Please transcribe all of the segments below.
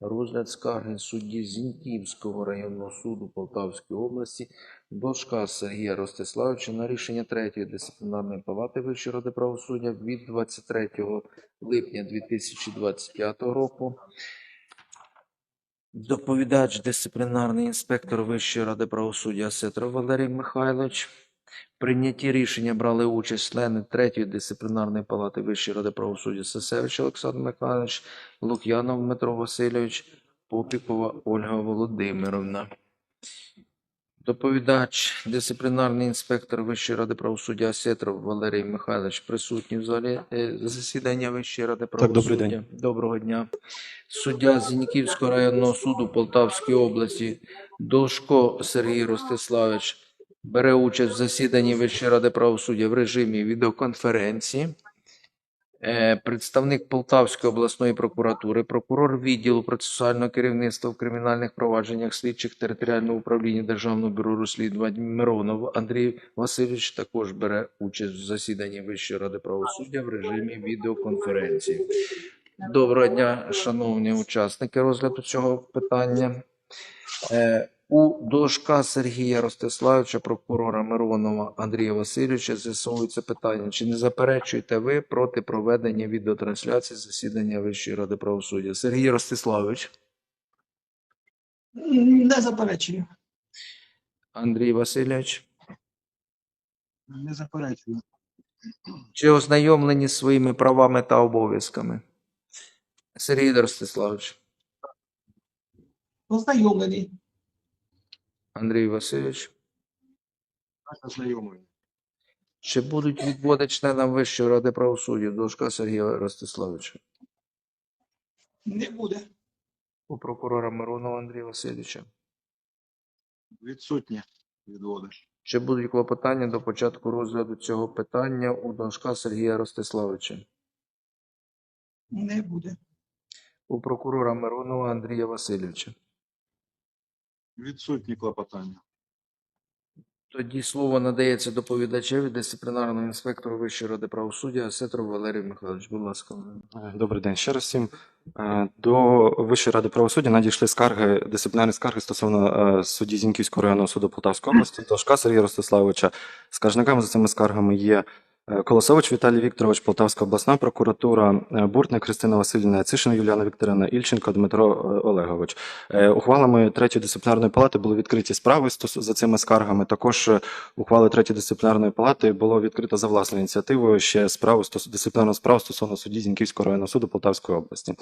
розгляд скарги судді Зіньківського районного суду Полтавської області Должка Сергія Ростиславовича на рішення третьої дисциплінарної палати Вищої ради правосуддя від 23 липня 2025 року. Доповідач дисциплінарний інспектор Вищої ради правосуддя Сетров Валерій Михайлович. В прийнятті рішення брали участь члени третьої дисциплінарної палати Вищої ради правосуддя Сесевич Олександр Михайлович, Лук'янов Дмитро Васильович, Попікова Ольга Володимировна. Доповідач, дисциплінарний інспектор Вищої ради правосуддя Сетров Валерій Михайлович присутній в залі е, засідання Вищої ради правосуддя. добрий день. Доброго дня. Суддя Зіньківського районного суду Полтавської області Должко Сергій Ростиславович бере участь в засіданні Вищої ради правосуддя в режимі відеоконференції. Е, Представник Полтавської обласної прокуратури, прокурор відділу процесуального керівництва в кримінальних провадженнях слідчих територіального управління Державного бюро розслідувань Миронов Андрій Васильович також бере участь в засіданні Вищої ради правосуддя в режимі відеоконференції. Доброго дня, шановні учасники розгляду цього питання. У Дошка Сергія Ростиславовича, прокурора Миронова Андрія Васильовича з'ясовується питання, чи не заперечуєте ви проти проведення відеотрансляції засідання Вищої ради правосуддя? Сергій Ростиславович, Не заперечую. Андрій Васильович, Не заперечую. чи ознайомлені своїми правами та обов'язками? Сергій Ростиславович, Ознайомлений. Андрій Васильович, чи будуть відводи членам Вищої ради правосуддя Дошка Сергія Ростиславовича? Не буде. У прокурора Миронова Андрія Васильовича. Відсутні відводи. Чи будуть клопотання до початку розгляду цього питання у Дашка Сергія Ростиславовича? Не буде. У прокурора Миронова Андрія Васильовича. Відсутні клопотання. Тоді слово надається доповідачеві дисциплінарному інспектору Вищої ради правосуддя Сетров Валерій Михайлович. Будь ласка. Е, Добрий день ще раз всім. Е, До Вищої ради правосуддя надійшли скарги, дисциплінарні скарги стосовно е, судді Зіньківського районного суду Полтавської області, Должка Сергія Ростиславовича. Скаржниками за цими скаргами є Колосович Віталій Вікторович, Полтавська обласна прокуратура, е, Буртник Христина Васильівна, Цишин Юліана Вікторівна, Ільченко Дмитро е, Олегович. Е, Ухвалами третьої дисциплінарної палати були відкриті справи за цими скаргами. Також е, ухвали третьої дисциплінарної палати було відкрито за власною ініціативою ще справу дисциплінарну справу стосовно судді Зіньківського районного суду Полтавської області.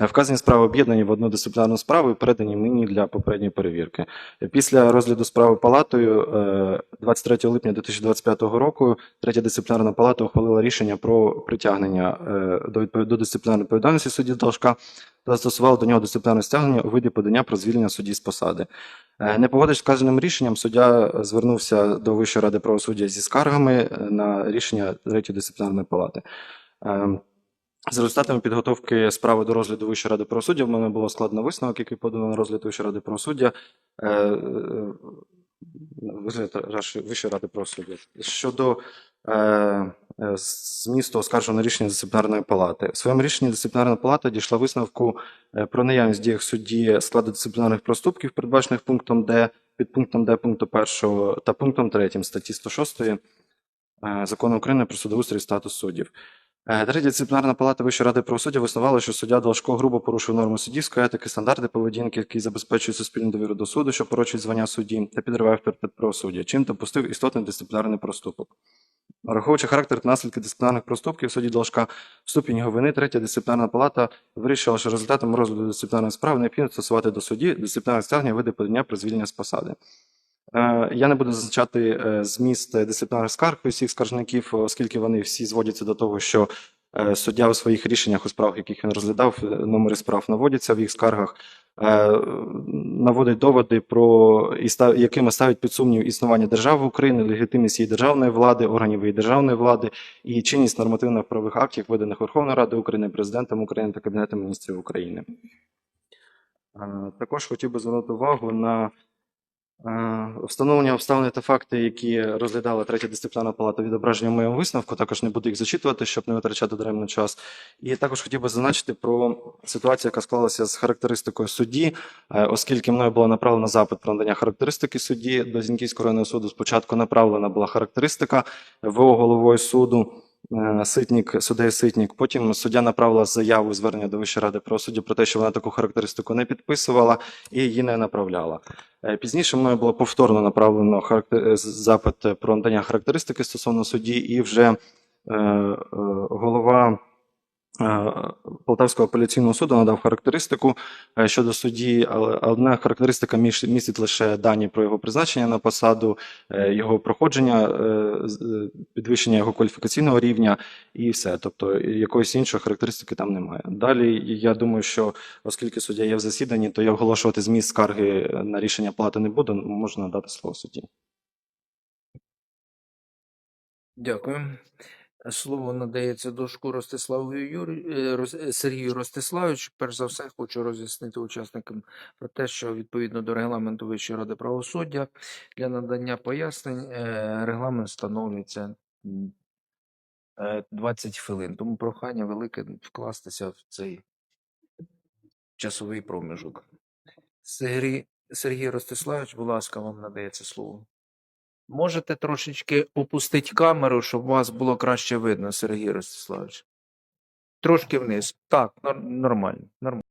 Е, Вказані справи об'єднані в одну дисциплінарну справу і передані мені для попередньої перевірки. Е, Після розгляду справи палатою е, 23 липня 2025 року третя дисциплінарна палата ухвалила рішення про притягнення е, до відпов- до дисциплінарної відповідальності судді Должка та застосувала до нього дисциплінарне стягнення у виді подання про звільнення судді з посади. Е, Не погодившись з вказаним рішенням, суддя звернувся до Вищої ради правосуддя зі скаргами е, на рішення третьої дисциплінарної палати. За результатами підготовки справи до розгляду Вищої ради правосуддя в мене було складно висновок, який подано на розгляд Вищої ради правосуддя. Вищої ради правосуддя. Щодо змісту оскарженого рішення дисциплінарної палати. В своєму рішенні дисциплінарна палата дійшла висновку е, про наявність діях судді складу дисциплінарних проступків, передбачених пунктом Д, під пунктом Д пункту 1 та пунктом 3 статті 106 е, Закону України про судоустрій статус суддів. Е, Третя дисциплінарна палата Вищої ради правосуддя висновала, що суддя Должко грубо порушив норми суддівської етики, стандарти поведінки, які забезпечують суспільну довіру до суду, що порочують звання судді та підриває авторитет правосуддя, чим допустив істотний дисциплінарний проступок. Враховуючи характер та наслідки дисциплінарних проступків судді Должка, ступінь його вини, третя дисциплінарна палата вирішила, що результатом розгляду дисциплінарної справи необхідно стосувати до судді дисциплінарних стягнення види подання про звільнення з посади. Е, Я не буду зазначати е, зміст дисциплінарних скарг усіх скаржників, оскільки вони всі зводяться до того, що суддя у своїх рішеннях у справах, яких він розглядав, е, номери справ наводяться в їх скаргах, е, наводить доводи про якими ставить під сумнів існування держави України, легітимність її державної влади, органів її державної влади і чинність нормативно-правових актів, виданих Верховною Радою України, президентом України та Кабінетом міністрів України. Е, Також хотів би звернути увагу на Е, Встановлення обставини та факти, які розглядала третя дисциплінарна палата, відображення в моєму висновку. Також не буду їх зачитувати, щоб не витрачати даремно час. І також хотів би зазначити про ситуацію, яка склалася з характеристикою судді, Е, оскільки мною було направлено запит про надання характеристики судді до Зіньківського районного суду. Спочатку направлена була характеристика ВО головою суду. Е, Ситник, суддею Ситник. Потім суддя направила заяву звернення до Вищої ради правосуддя про те, що вона таку характеристику не підписувала і її не направляла. Е, Пізніше мною було повторно направлено характер... е, запит про надання характеристики стосовно судді, і вже голова Полтавського апеляційного суду надав характеристику е, щодо судді, але одна характеристика містить лише дані про його призначення на посаду, е, його проходження, е, е, підвищення його кваліфікаційного рівня і все. Тобто якоїсь іншої характеристики там немає. Далі я думаю, що оскільки суддя є в засіданні, то я оголошувати зміст скарги на рішення плати не буду. Можна надати слово судді. Дякую. Слово надається Дошку Ростиславу Юрі... е, е, Сергію Ростиславовичу. Перш за все, хочу роз'яснити учасникам про те, що відповідно до регламенту Вищої ради правосуддя для надання пояснень е, регламент встановлюється м, е, 20 хвилин. Тому прохання велике вкластися в цей часовий проміжок. Сергій, Сергій Ростиславович, будь ласка, вам надається слово. Можете трошечки опустити камеру, щоб вас було краще видно, Сергій Ростиславович. Трошки вниз. Так, нормально. нормально.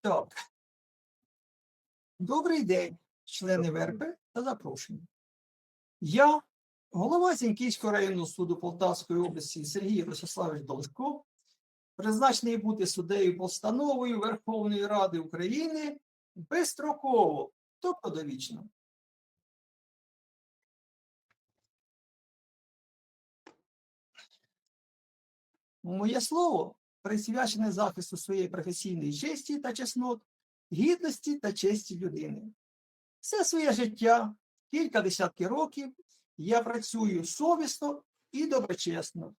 Так. Добрий день, члени ВРП та запрошені. Я, голова Зіньківського районного суду Полтавської області Сергій Ростиславович Должко, призначений бути суддею постановою Верховної Ради України безстроково, тобто довічно. Моє слово присвячене захисту своєї професійної честі та чеснот, гідності та честі людини. Все своє життя, кілька десятків років, я працюю совісно і доброчесно,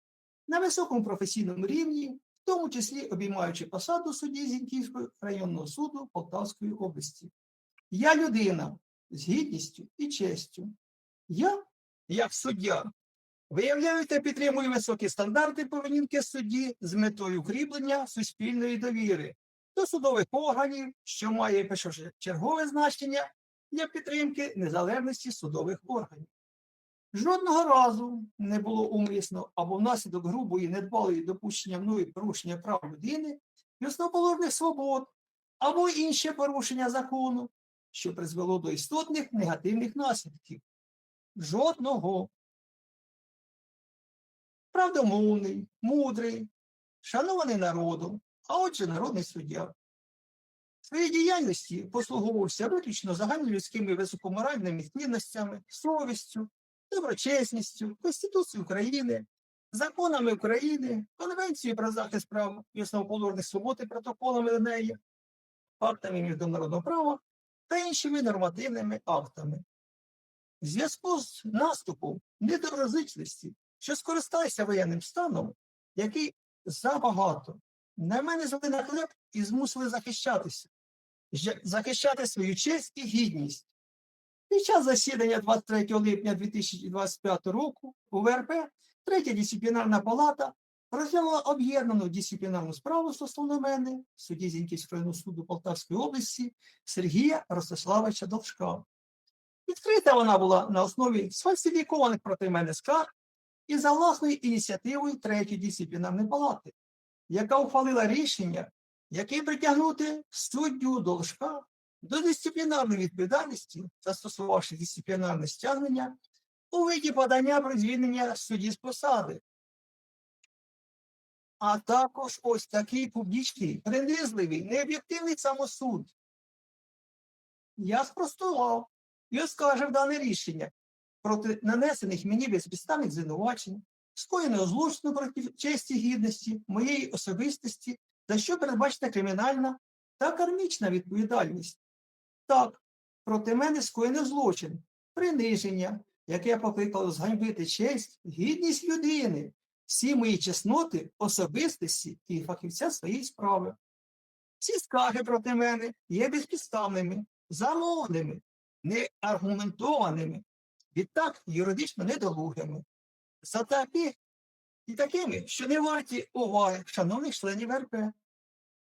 на високому професійному рівні, в тому числі обіймаючи посаду судді Зіньківського районного суду Полтавської області. Я людина з гідністю і честю. Я, як суддя, Виявляю та підтримую високі стандарти поведінки судді з метою укріплення суспільної довіри до судових органів, що має першочергове значення для підтримки незалежності судових органів. Жодного разу не було умисно або внаслідок грубої недбалої допущення мною порушення прав людини і основоположних свобод або інше порушення закону, що призвело до істотних негативних наслідків. Жодного правдомовний, мудрий, шанований народом, а отже, народний суддя. В своїй діяльності послуговувався виключно загальнолюдськими високоморальними цінностями, совістю, доброчесністю, Конституцією України, законами України, Конвенцією про захист прав і основоположних свобод і протоколами до неї, фактами міжнародного права та іншими нормативними актами. В зв'язку з наступом недоброзичливості що скористалися воєнним станом, який забагато на мене звели на хлеб і змусили захищатися, захищати свою честь і гідність. Під час засідання 23 липня 2025 року у ВРП третя дисциплінарна палата розглянула об'єднану дисциплінарну справу стосовно мене, судді Зіньківського районного суду Полтавської області Сергія Ростиславовича Довжка. Відкрита вона була на основі сфальсифікованих проти мене скарг і за власною ініціативою третьої дисциплінарної палати, яка ухвалила рішення, яке притягнути суддю Должка до дисциплінарної відповідальності, застосувавши дисциплінарне стягнення у виді подання про звільнення судді з посади. А також ось такий публічний, принизливий, необ'єктивний самосуд. Я спростував і оскаржив дане рішення, проти нанесених мені безпідставних звинувачень, скоєного злочину проти честі гідності, моєї особистості, за що передбачена кримінальна та кармічна відповідальність. Так, проти мене скоєно злочин, приниження, яке покликало зганьбити честь, гідність людини, всі мої чесноти, особистості і фахівця своєї справи. Всі скарги проти мене є безпідставними, замовними, неаргументованими, відтак юридично недолугими. За такі і такими, що не варті уваги шановних членів РП.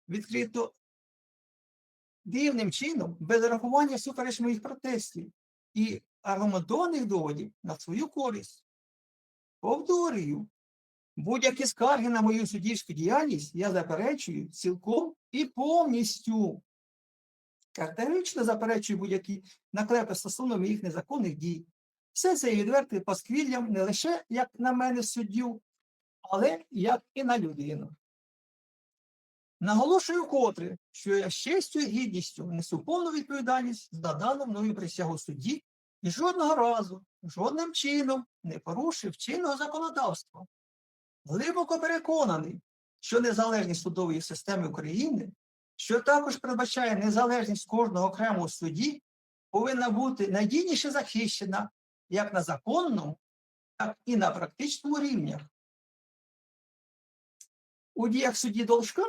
Відкрито дивним чином, без рахування супереч моїх протестів і аргументованих доводів на свою користь. Повторюю, будь-які скарги на мою суддівську діяльність я заперечую цілком і повністю. Категорично заперечую будь-які наклепи стосовно моїх незаконних дій. Все це є відвертим пасквіллям не лише як на мене суддю, але як і на людину. Наголошую котре, що я з честю і гідністю несу повну відповідальність за дану мною присягу судді і жодного разу, жодним чином не порушив чинного законодавства. Глибоко переконаний, що незалежність судової системи України, що також передбачає незалежність кожного окремого судді, повинна бути надійніше захищена як на законному, так і на практичному рівнях. У діях судді Должка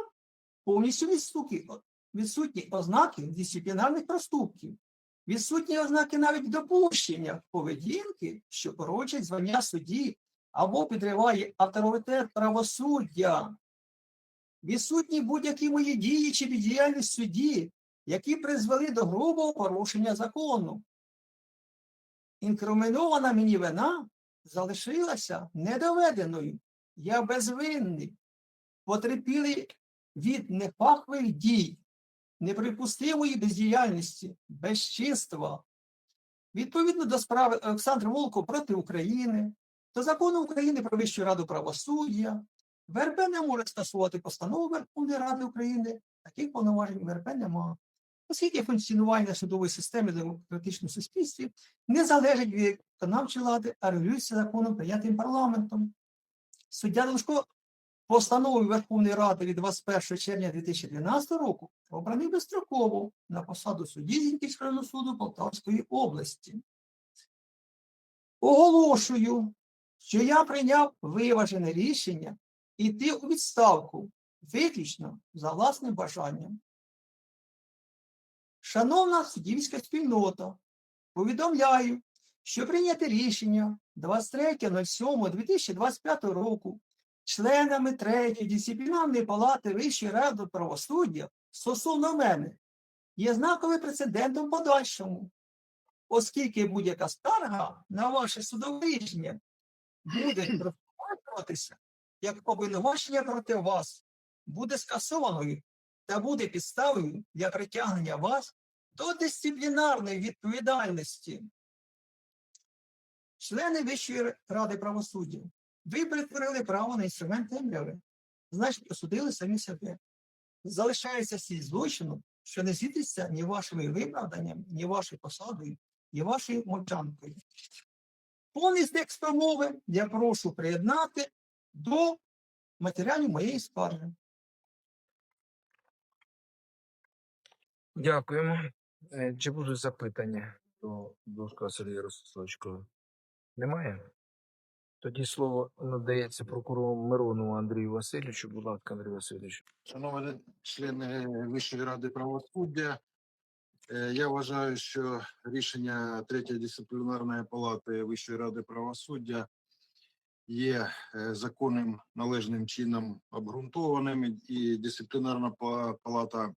повністю відсутні, відсутні ознаки дисциплінарних проступків, відсутні ознаки навіть допущення поведінки, що порочить звання судді або підриває авторитет правосуддя. Відсутні будь-які мої дії чи бездіяльність судді, які призвели до грубого порушення закону. Інкримінована мені вина залишилася недоведеною. Я безвинний, потерпілий від нефахових дій, неприпустимої бездіяльності, безчинства. Відповідно до справи Олександра Волкова проти України, до закону України про Вищу Раду правосуддя, ВРП не може скасувати постанову Верховної Ради України, таких повноважень ВРП немає. Оскільки функціонування судової системи в демократичному суспільстві не залежить від виконавчої влади, а регулюється законом, прийнятим парламентом. Суддя Должко постановою Верховної Ради від 21 червня 2012 року обраний безстроково на посаду судді Зіньківського суду Полтавської області. Оголошую, що я прийняв виважене рішення йти у відставку виключно за власним бажанням. Шановна суддівська спільнота, повідомляю, що прийняте рішення 23.07.2025 року членами третьої дисциплінарної палати Вищої ради правосуддя стосовно мене є знаковим прецедентом подальшому, оскільки будь-яка скарга на ваше судове рішення буде розпатруватися як обвинувачення проти вас, буде скасованою та буде підставою для притягнення вас до дисциплінарної відповідальності. Члени Вищої ради правосуддя, ви перетворили право на інструмент темряви, значить, осудили самі себе. Залишається слід злочину, що не звітиться ні вашими виправданнями, ні вашою посадою, ні вашою мовчанкою. Повний текст промови я прошу приєднати до матеріалів моєї скарги. Дякуємо. Е, Чи будуть запитання до Дошка Сергія Ростиславича? Немає? Тоді слово надається прокурору Миронову Андрію Васильовичу. Будь ласка, Андрій Васильович. Шановні члени Вищої ради правосуддя, я вважаю, що рішення третьої дисциплінарної палати Вищої ради правосуддя є е, законним належним чином обґрунтованим, і дисциплінарна палата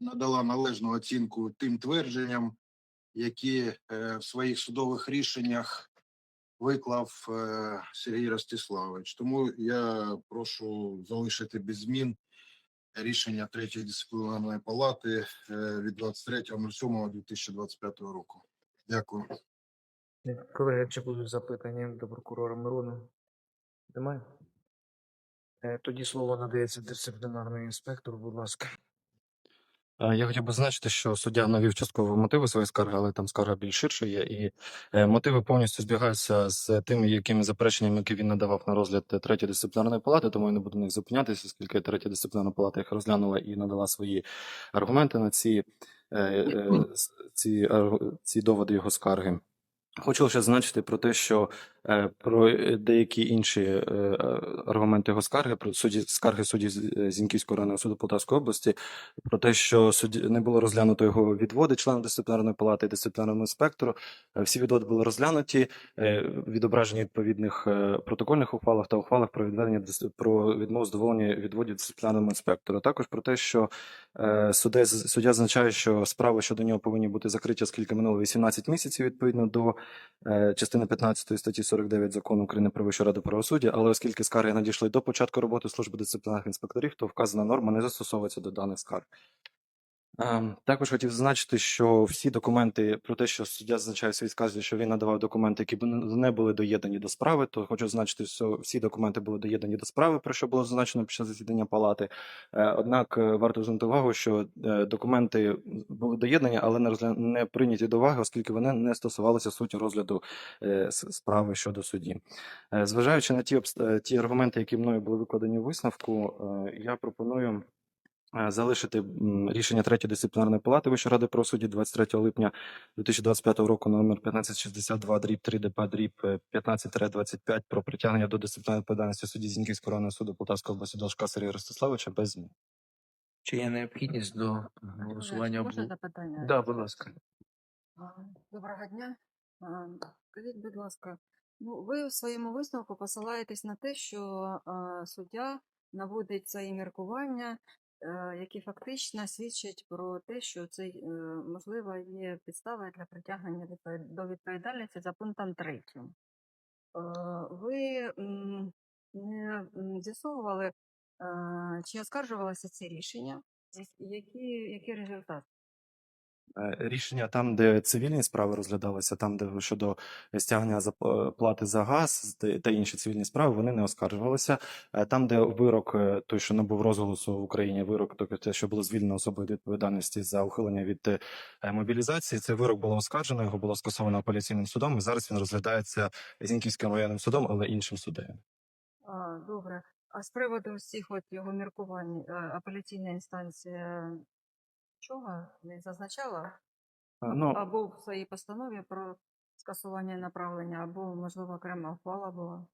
надала належну оцінку тим твердженням, які е, в своїх судових рішеннях виклав е, Сергій Ростиславович. Тому я прошу залишити без змін рішення третьої дисциплінарної палати е, від 23.07.2025 року. Дякую. Колеги, чи будуть запитання до прокурора Мирона? Немає? Е, Тоді слово надається дисциплінарному інспектору, будь ласка. Е, Я хотів би зазначити, що суддя навів частково мотиви своєї скарги, але там скарга більш ширша є, і е, мотиви повністю збігаються з тими, якими запереченнями, які він надавав на розгляд третьої дисциплінарної палати, тому я не буду на них зупинятися, оскільки третя дисциплінарна палата їх розглянула і надала свої аргументи на ці, е, ці, ці доводи його скарги. Хочу лише зазначити про те, що про е, деякі інші е, е, аргументи його скарги, про судді, скарги судді е, Зіньківського районного суду Полтавської області, про те, що судді, не було розглянуто його відводи членам дисциплінарної палати і дисциплінарному інспектору. Е, Всі відводи були розглянуті, е, відображені відповідних е, протокольних ухвалах та ухвалах про відведення про відмову задоволення відводів дисциплінарному інспектору. Також про те, що е, суддя, суддя зазначає, що справи щодо нього повинні бути закриті, оскільки минуло 18 місяців відповідно до е, частини 15 статті 49 закону України про Вищу раду правосуддя, але оскільки скарги надійшли до початку роботи служби дисциплінарних інспекторів, то вказана норма не застосовується до даних скарг. Ем, Також хотів зазначити, що всі документи про те, що суддя зазначає в своїй скарзі, що він надавав документи, які не були доєднані до справи, то хочу зазначити, що всі документи були доєднані до справи, про що було зазначено під час засідання палати. Е, Однак е, варто звернути увагу, що е, документи були доєднані, але не розгля... не прийняті до уваги, оскільки вони не стосувалися суті розгляду справи щодо судді. Зважаючи на ті, обст- ті аргументи, які мною були викладені у висновку, я пропоную залишити рішення третьої дисциплінарної палати Вищої ради правосуддя 23 липня 2025 року номер 1562 дріб 3 ДП дріб е, 15-25 про притягнення до дисциплінарної відповідальності судді Зіньківського районного суду Полтавської області Должка Сергія Ростиславовича без змін. Чи є необхідність до голосування? Можна бу- запитання? Да, будь ласка. Доброго дня. Скажіть, будь ласка, ну ви в своєму висновку посилаєтесь на те, що а, суддя наводить свої міркування, е, які фактично свідчать про те, що це е, можливо є підстава для притягнення до відповідальності за пунктом третім. Е, Ви не з'ясовували, е, чи оскаржувалося це рішення, які, які результати? Е, Рішення там, де цивільні справи розглядалися, там, де щодо стягнення плати за газ та- інші цивільні справи, вони не оскаржувалися. Е, Там, де вирок, е, той, що набув розголосу в Україні, вирок, тобто те, що було звільнено від відповідальності за ухилення від мобілізації, цей вирок було оскаржено, його було скасовано апеляційним судом, і зараз він розглядається Зіньківським районним судом, але іншим суддею. Добре. А з приводу всіх от його міркувань, апеляційна інстанція чого не зазначала? Е, Ну, Або в своїй постанові про скасування направлення, або, можливо, окрема ухвала була.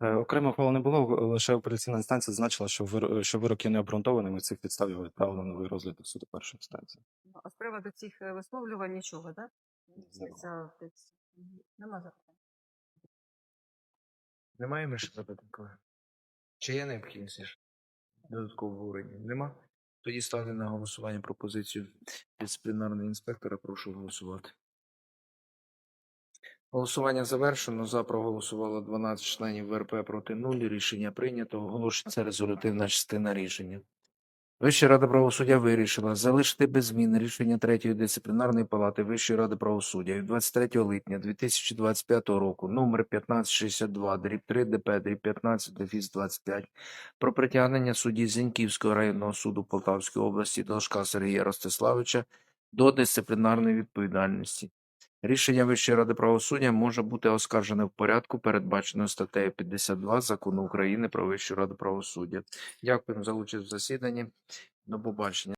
Е, Окремо ухвали не було, лише апеляційна інстанція зазначила, що вир- що вирок є необґрунтованим, і цих підстав його відправлено на новий розгляд до суду першої інстанції. Ну, А з приводу цих е, висловлювань нічого, так? Нема. Нема запитань. Немає більше запитань, колеги? Чи є необхідність додаткового обговорення? Нема? Тоді ставлю на голосування пропозицію дисциплінарного інспектора. Прошу голосувати. Голосування завершено. За проголосувало 12 членів ВРП проти 0. Рішення прийнято. Оголошується резолютивна частина рішення. Вища рада правосуддя вирішила залишити без змін рішення третьої дисциплінарної палати Вищої ради правосуддя від 23 липня 2025 року номер 1562 дріб 3 ДП дріб 15 дефіс 25 про притягнення судді Зіньківського районного суду Полтавської області Должка Сергія Ростиславича до дисциплінарної відповідальності. Рішення Вищої ради правосуддя може бути оскаржене в порядку, передбаченому статтею 52 Закону України про Вищу раду правосуддя. Дякую за участь в засіданні. До побачення.